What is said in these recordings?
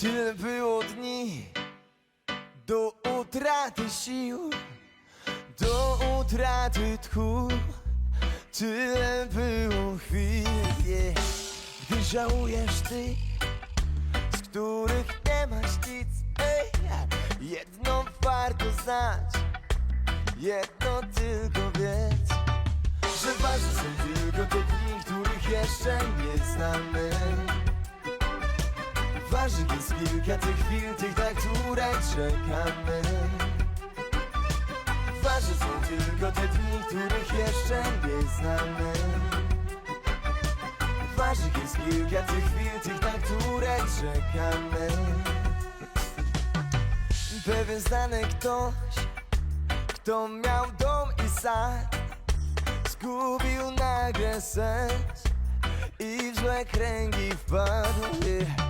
Tyle było dni do utraty sił, do utraty tchu. Tyle było chwil, gdy żałujesz tych, z których nie masz nic. Ej, jedno warto znać, jedno tylko wiedz, że ważne są tylko te dni, których jeszcze nie znamy. Ważnych jest kilka tych chwil, tych na które czekamy. Ważne są tylko te dni, których jeszcze nie znamy. Ważnych jest kilka tych chwil, tych na które czekamy. Pewien znany ktoś, kto miał dom i sad Zgubił nagle sens i w złe kręgi wpadł. Yeah.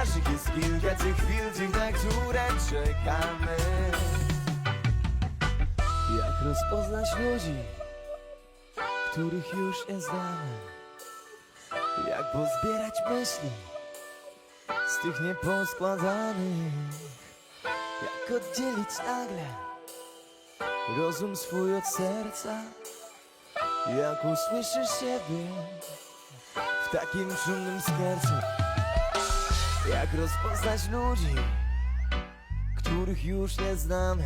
Ważnych jest kilka tych chwil, tych na które czekamy. Jak rozpoznać ludzi, których już nie znamy? Jak pozbierać myśli z tych nieposkładanych? Jak oddzielić nagle rozum swój od serca? Jak usłyszysz siebie w takim szumnym sercu jak rozpoznać ludzi, których już nie znamy?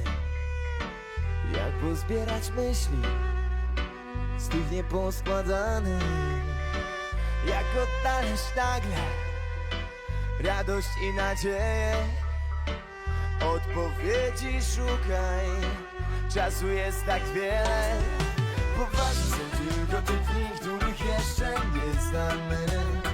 Jak pozbierać myśli z tych nieposkładanych? Jak odnaleźć nagle radość i nadzieję? Odpowiedzi szukaj, czasu jest tak wiele. Poważnie są tylko te dni, których jeszcze nie znamy.